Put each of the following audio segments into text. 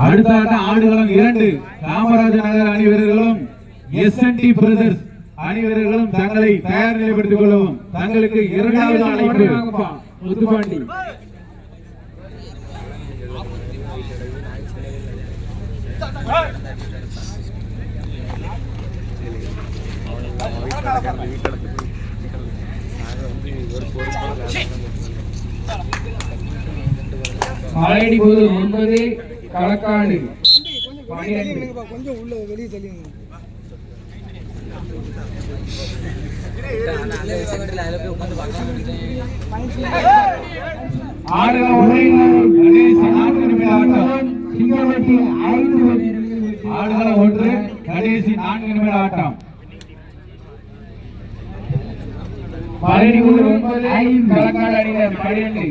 அடுத்த ஆட்டம் ஆடுகளம் இரண்டு காமராஜர் நகர் அணி வீரர்களும் எஸ் என் டி பிரதர்ஸ் அணி வீரர்களும் தங்களை தயார் நிலைப்படுத்திக் கொள்ளவும். தங்களுக்கு இரண்டாவது அழைப்பு. முத்துப்பாண்டி. மலையடி ஒன்பது களக்காடு. கொஞ்சம் உள்ள வெளியே தள்ளிங்க ஆடுகளம் ஒன்று கடைசி நான்கு நிமிட ஆட்டம் களக்காடு அணியினர் பனிரெண்டு.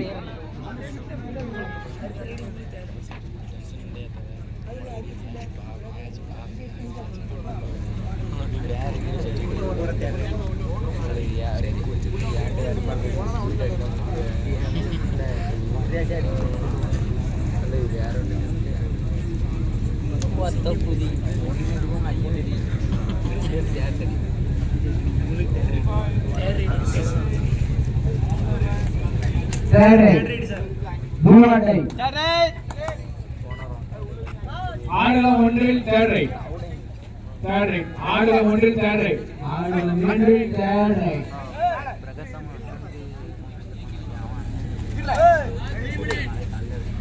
ஆடுகளம் ஒன்றில் தேரை தேரை ஆடுகளம் ஒன்றில் தேரை ஆடுகளம் ஒன்றில் தேரை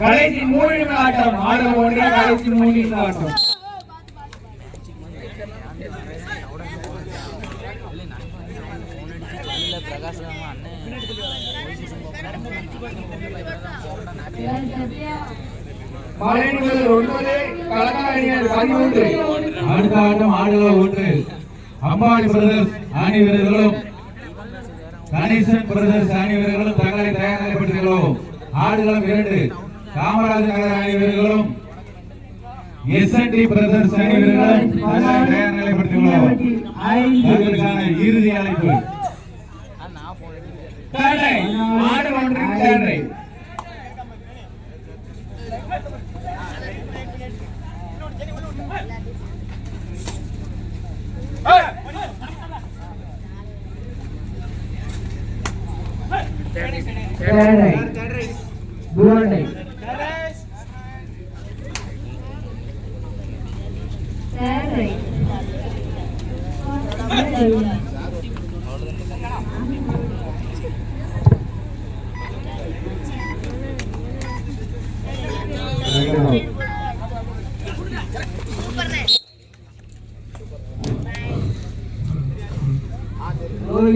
கடைசி மூணு நிமிட ஆட்டம் ஆடுகளம் ஒன்றில் கடைசி மூணு நிமிட ஆட்டம் அடுத்த ஆட்டம் ஆடுகளம் ஒன்று. அம்பானி பிரதர்ஸ் அணி வீரர்களும் கணேசன் பிரதர்ஸ் அணி வீரர்களும் தங்களை தயார் நிலைப்படுத்திக் ஆடுகளம் இரண்டு. காமராஜர் நகர் அணி வீரர்களும் எஸ் என் டி பிரதர்ஸ் அணி வீரர்களும் தங்களை தயார் தங்களுக்கான இறுதி அழைப்பு தேரை ஆடு ஒன்றில் தேரை தேரை பூவாட்டை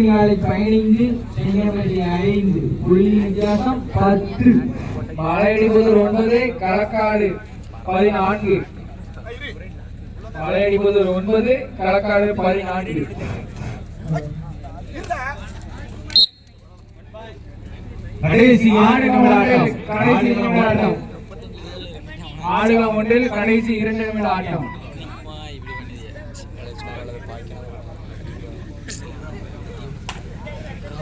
ரோகிலாலை பயணிந்து செங்கமல்லி ஐந்து புள்ளி வித்தியாசம் பத்து. மலையடி புதூர் ஒன்பது களக்காடு பதினான்கு. மலையடி புதூர் ஒன்பது களக்காடு பதினான்கு. கடைசி ஆடு இரண்டு நிமிட ஆட்டம் ஆடுகளம் ஒன்றில் கடைசி இரண்டு நிமிட ஆட்டம்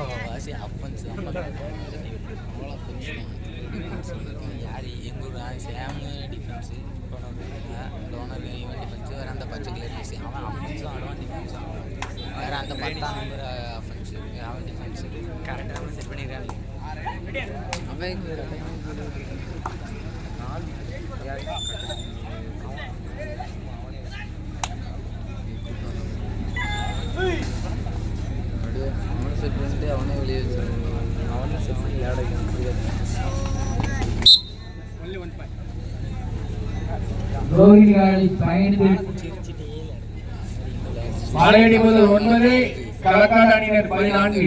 ஆடுகளம் ஒன்றில் கடைசி இரண்டு நிமிட ஆட்டம் வாசி அப்பன்ஸ் யார் எங்கள் சேமு டிஃபென்ஸு டோனர் இவன் டிஃபென்ஸு வேறு அந்த பச்சை கலர் ஜெர்சி அவன் அஃபென்ஸும் ஆடுவான் டிஃபென்ஸும் வேறு அந்த பத்தாம் நம்பர் அஃபென்ஸு அவன் டிஃபென்ஸு கரெக்டாக நம்ம செட் பண்ணிடுறாங்க அவன் அவனை செட் பண்ணிட்டு அவனே வெளியே வச்சிருக்கான். அவனை செட் பண்ணி விளையாட. ரோகிலாலை பதினைந்து மலையடி முதல் ஒன்பது களக்காடு அணியினர் பதினான்கு.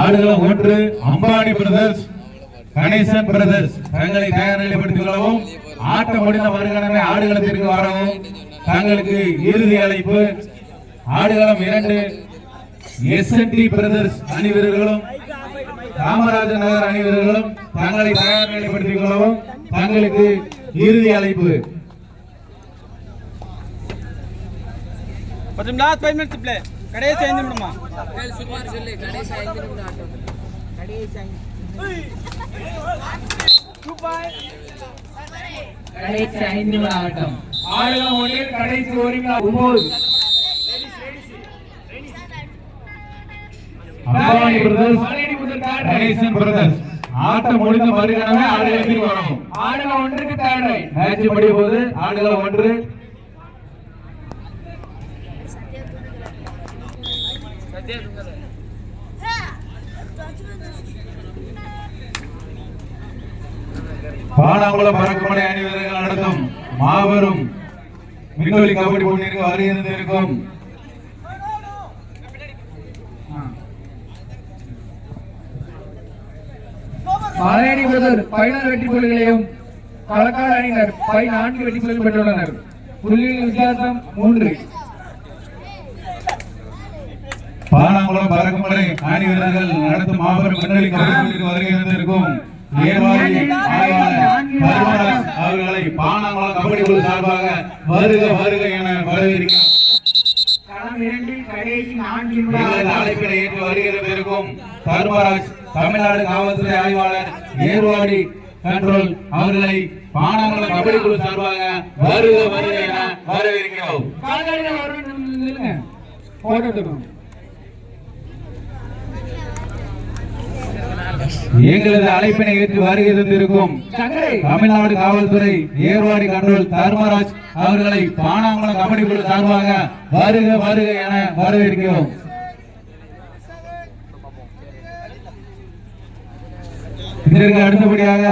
ஆடுகளம் ஒன்று அம்பானி பிரதர்ஸ் கணேசன் பிரதர்ஸ். தங்களை தயார் நிலைப்படுத்திக் கொள்ளவும் ஆட்டம் முடிந்த மறுகணமே ஆடுகளத்திற்கு வரவும். தங்களுக்கு இறுதி அழைப்பு. ஆடுகளம் இரண்டு எஸ் என் டி பிரதர்ஸ் அணி வீரர்களும் காமராஜர் நகர் அணி வீரர்களும் தங்களை தயார் நிலைப்படுத்திக் கொள்ளவும் தங்களுக்கு இறுதி அழைப்பு. கடைசி ஐந்து நிமிடமா கடைசி ஐந்து நிமிடம்? ஆட்டம் கடைசி ஐந்து ஆட்டம். ஆடுகளம் ஒன்றில் கடைசி ஒரு ஒன்பது அம்பானி பிரதர்ஸ். கணேசன் பிரதர்ஸ் ஆட்டம் முடிந்த மறுகணமே ஆடுகளத்திற்கு வரவும். ஆடுகளம் ஒன்றுக்கு தேர்ட் ரைட் மேட்ச் முடிய போது ஆடுகளம் ஒன்று. பானாங்குளம் பறக்குமடை அணி வீரர்கள் நடத்தும் மாபெரும் விண்வெளி கபடி போட்டியிற்கு வருகின்றிருக்கும் மலையடி பிரதர் பதினாறு வெற்றி புள்ளிகளையும் களக்காடு அணியினர் பதினான்கு வெற்றி புள்ளிகள் பெற்றுள்ளனர். புள்ளிகளின் வித்தியாசம் மூன்று. பானாங்குளம் பறக்குமடை அணி வீரர்கள் நடத்தும் மாபெரும் விண்வெளி கபடி ஏர்வாடி ஆய்வாளர் தர்மராஜ் அவர்களை பானாங்குளம் கபடி குழு சார்பாக வருக வருக என வரவேற்கிறோம். களம் இரண்டில் கடைசி நான்கு அழைப்பினை ஏற்று வருகிறது இருக்கும் தர்மராஜ் தமிழ்நாடு காவல்துறை ஆய்வாளர் ஏர்வாடி கண்ட்ரோல் அவர்களை பானாங்குளம் கபடி குழு சார்பாக வருக வருக என வரவேற்கிறோம். எங்களது அழைப்பினை ஏற்று வருகிறது இருக்கும் சங்கரை. தமிழ்நாடு காவல்துறை ஏர்வாடி கண்ட்ரோல் தர்மராஜ் அவர்களை பானாங்குளம் கபடி குழு சார்பாக வருக வருக என வரவேற்கிறோம். இதற்கு அடுத்தபடியாக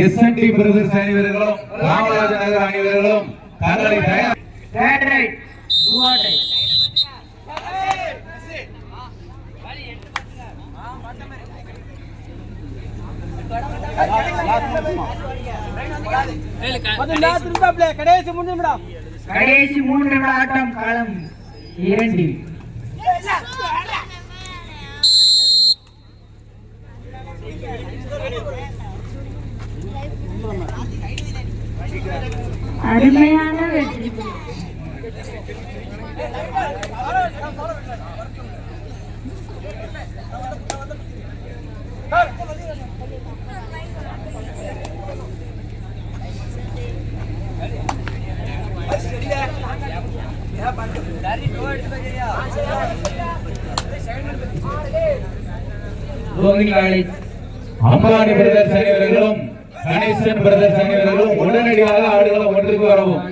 எஸ் என் டி பிரதர்ஸ் அணிவர்களும் ராமராஜ நகர் அணிவர்களும் தங்களை தயார் கடைசி மூன்று நிமிடம் கடைசி மூன்று நிமிட ஆட்டம் காலம் இரண்டு அருமையான வெற்றி கோவில் காலேஜ் அம்பானி பிரதர்ஸ் அணிவர்களும் கணேசன் பிரதர்ஸ் அணிவர்களும் உடனடியாக ஆடுகளம் ஒன்றுக்கு வரவும்.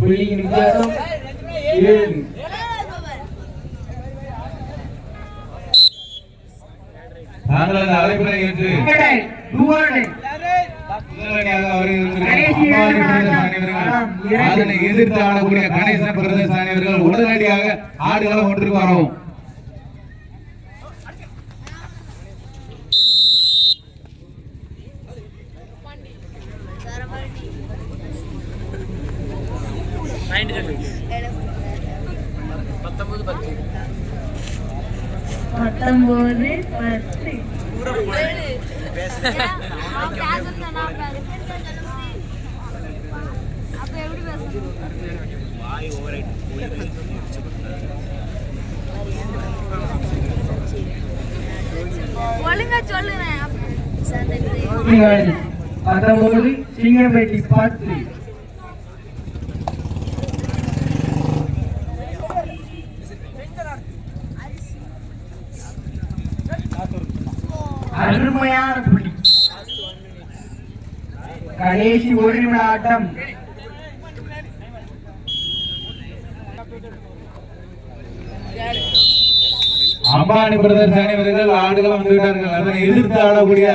புள்ளியின் வித்தியாசம் ஏழு தாங்களது அழைப்பினை ஏற்று எதிர்த்து ஆடக்கூடிய கணேசன் பிரதர்ஸ் அணிவர்கள் உடனடியாக ஆடுகளம் ஒன்றுக்கு வரவும். பத்தொன்பது பத்து அப்ப எப்படி பேசணும் ஒழுங்கா சொல்லுறேன் கோவில் காலேஜ் பத்தொன்பது சிங்கம்பேட்டி பத்து அருமையான புள்ளி கடைசி ஒரு நிமிட ஆட்டம். அம்பானி பிரதர்ஸ் அனைவர்கள் ஆடுகள் வந்துவிட்டார்கள். அதனை எதிர்த்து ஆடக்கூடிய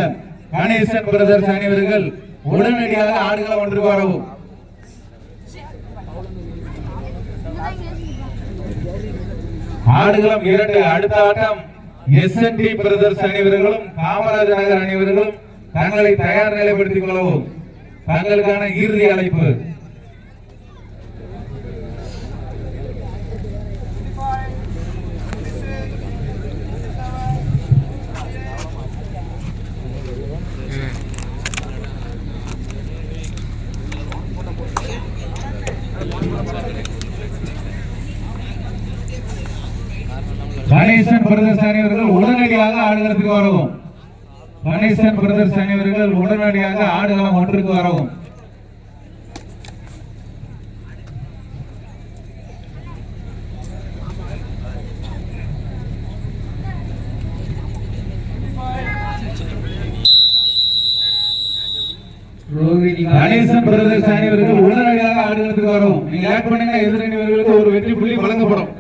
கணேசன் பிரதர்ஸ் அணிவர்கள் உடனடியாக ஆடுகளை ஒன்று வரவும் ஆடுகளம் இரண்டு அடுத்த ஆட்டம். எஸ் என் டி பிரதர்ஸ் அணிவர்களும் காமராஜ் நகர் அணிவர்களும் தங்களை தயார் நிலைப்படுத்திக் கொள்ளவும் தங்களுக்கான இறுதி அழைப்பு கணேசன் பிரதர்ஸ் அனைவர்கள் உடனடியாக ஆடுகளத்துக்கு வரவும். கணேசன் பிரதர்ஸ் அனைவர்கள் உடனடியாக ஆடுகளம் ஒன்றுக்கு வரவும். கணேசன் பிரதர்ஸ் அனைவர்கள் உடனடியாக ஆடுகளத்துக்கு வரவும். நீங்க லேட் பண்ணுங்க எதிரணிவர்களுக்கு ஒரு வெற்றி புள்ளி வழங்கப்படும்.